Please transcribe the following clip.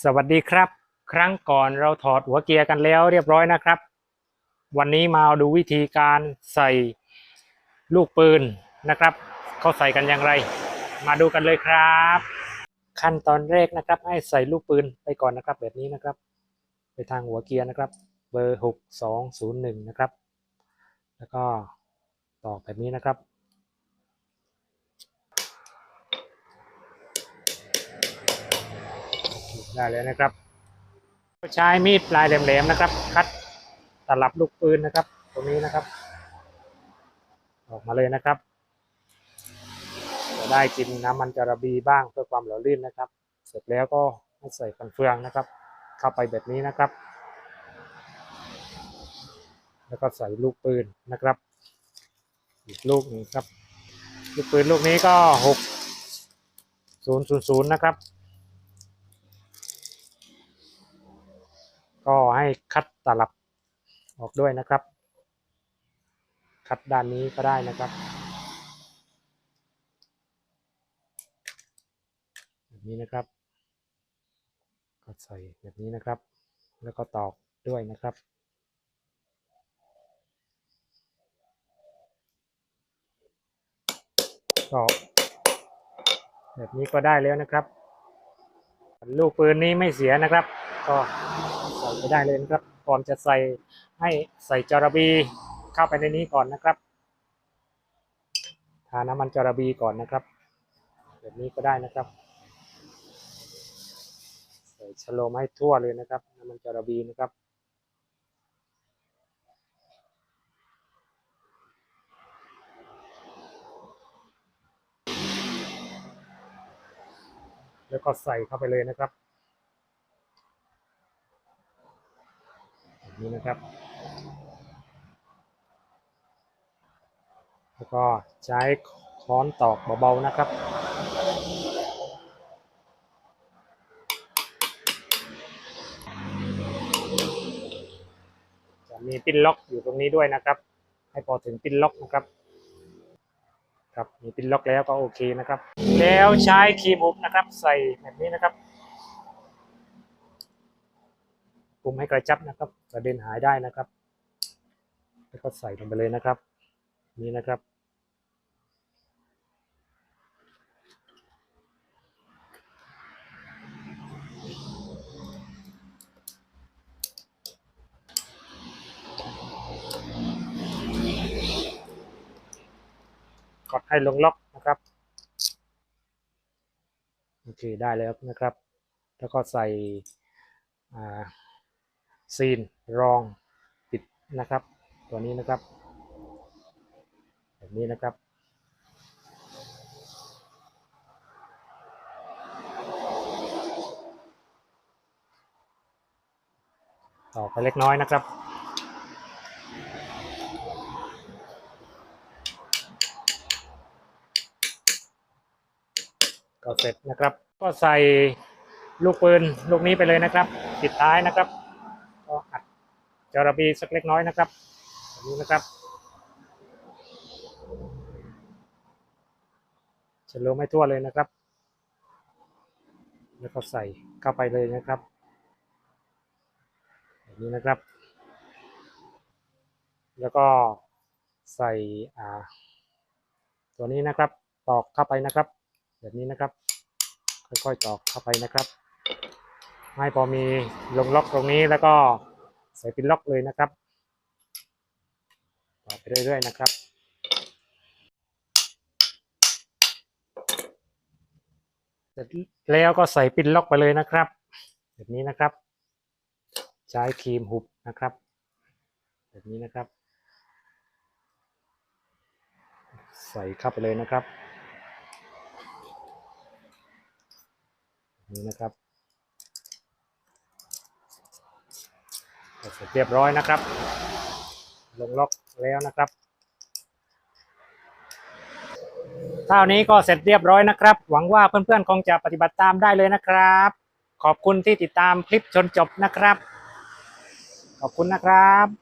สวัสดีครับ ครั้งก่อนเราถอดหัวเกียร์กันแล้วเรียบร้อยนะครับ วันนี้มาดูวิธีการใส่ลูกปืนนะครับเขาใส่กันอย่างไร มาดูกันเลยครับ ขั้นตอนแรกนะครับ ให้ใส่ลูกปืนไปก่อนนะครับ แบบนี้นะครับ ไปทางหัวเกียร์นะครับ เบอร์หกสองศูนย์หนึ่งนะครับ แล้วก็ต่อแบบนี้นะครับ ได้เลยนะครับ ใช้มีดปลายแหลมๆนะครับ คัดตลับลูกปืนนะครับ ตรงนี้นะครับ ออกมาเลยนะครับจะได้กินน้ำมันจาระบีบ้างเพื่อความหล่อลื่นนะครับ เสร็จแล้วก็ให้ใส่กันเฟืองนะครับ เข้าไปแบบนี้นะครับ แล้วก็ใส่ลูกปืนนะครับ อีกลูกนึงครับ ลูกปืนลูกนี้ก็หกศูนย์ศูนย์ศูนย์นะครับ ก็ ให้คัดตลับออกด้วยนะครับ คัดด้านนี้ก็ได้นะครับแบบนี้นะครับ ก็ใส่แบบนี้นะครับ แล้วก็ตอกด้วยนะครับตอกแบบนี้ก็ได้แล้วนะครับ ลูกปืนนี้ไม่เสียนะครับ ก็ ไปได้เลยนะครับ ก่อนจะใส่ให้ใส่จาระบีเข้าไปในนี้ก่อนนะครับ ทาน้ำมันจาระบีก่อนนะครับแบบนี้ก็ได้นะครับ ใส่ชโลมให้ทั่วเลยนะครับ น้ำมันจาระบีนะครับแล้วก็ใส่เข้าไปเลยนะครับแบบ นี้นะครับ แล้วก็ใช้ค้อนตอกเบาๆนะครับจะมีปิ้นล็อกอยู่ตรงนี้ด้วยนะครับ ให้พอถึงปิ้นล็อกนะครับ ครับมีปิ้นล็อกแล้วก็โอเคนะครับ แล้วใช้ครีมอบนะครับ ใส่แบบนี้นะครับ คุมให้กระจับนะครับ กระเด็นหายได้นะครับ แล้วก็ใส่ลงไปเลยนะครับ นี่นะครับ กดให้ลงล็อกนะครับ โอเคได้แล้วนะครับ แล้วก็ใส่อ่า ซีนรองปิดนะครับ ตัวนี้นะครับ แบบนี้นะครับ ต่อไปเล็กน้อยนะครับก็เสร็จนะครับ ก็ใส่ลูกปืนลูกนี้ไปเลยนะครับปิดท้ายนะครับ จาระบีสักเล็กน้อยนะครับแบบนี้นะครับเฉลมไม่ทั่วเลยนะครับ แล้วก็ใส่เข้าไปเลยนะครับแบบนี้นะครับ แล้วก็ใส่อ่าตัวนี้นะครับ ตอกเข้าไปนะครับ แบบนี้นะครับ ค่อยๆตอกเข้าไปนะครับ ให้พอมีลงล็อกตรงนี้แล้วก็ ใส่ปินล็อกเลยนะครับต่อไปเรื่อยๆนะครับเสร็จแล้วก็ใส่ปินล็อกไปเลยนะครับ แบบนี้นะครับ ใช้ครีมหุบนะครับ แบบนี้นะครับ ใส่เข้าไปเลยนะครับ นี่นะครับ เสร็จเรียบร้อยนะครับ ลงล็อกแล้วนะครับเท่านี้ก็เสร็จเรียบร้อยนะครับ หวังว่าเพื่อนๆคงจะปฏิบัติตามได้เลยนะครับ ขอบคุณที่ติดตามคลิปจนจบนะครับ ขอบคุณนะครับ